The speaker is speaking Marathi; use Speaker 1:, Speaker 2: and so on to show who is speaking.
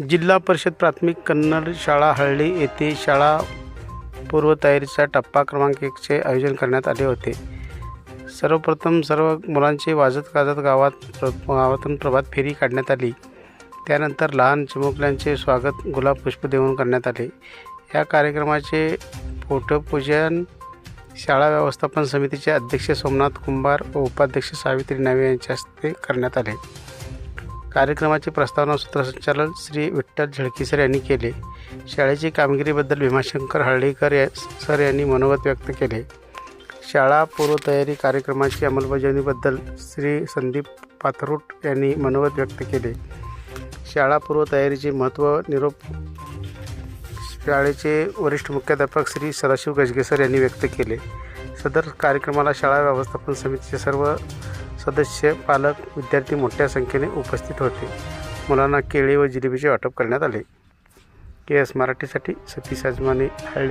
Speaker 1: जिल्हा परिषद प्राथमिक कन्नड शाळा हळ्ळी येथे शाळा पूर्वतयारीचा टप्पा क्रमांक एकचे आयोजन करण्यात आले होते. सर्वप्रथम सर्व मुलांचे वाजत गाजत गावात प्र गावातून प्रभात फेरी काढण्यात आली. त्यानंतर लहान चिमुकल्यांचे स्वागत गुलाब पुष्प देऊन करण्यात आले. या कार्यक्रमाचे फोटोपूजन शाळा व्यवस्थापन समितीचे अध्यक्ष सोमनाथ कुंभार व उपाध्यक्ष सावित्री नावे यांच्या हस्ते करण्यात आले. कार्यक्रमाचे प्रस्तावना सूत्रसंचालन श्री विठ्ठल झळकीसर यांनी केले. शाळेची कामगिरीबद्दल भीमाशंकर हळदीकर या सर यांनी मनोगत व्यक्त केले. शाळा पूर्वतयारी कार्यक्रमाची अंमलबजावणीबद्दल श्री संदीप पाथरूट यांनी मनोगत व्यक्त केले. शाळा पूर्वतयारीचे महत्त्व निरोप शाळेचे वरिष्ठ मुख्याध्यापक श्री सदाशिव गजगेसर यांनी व्यक्त केले. सदर कार्यक्रमाला शाळा व्यवस्थापन समितीचे सर्व सदस्य पालक विद्यार्थी मोठ्या संख्येने उपस्थित होते. मुलांना केळी व जिलेबीचे वाटप करण्यात आले. के एस मराठीसाठी सतीश आजमाने हळी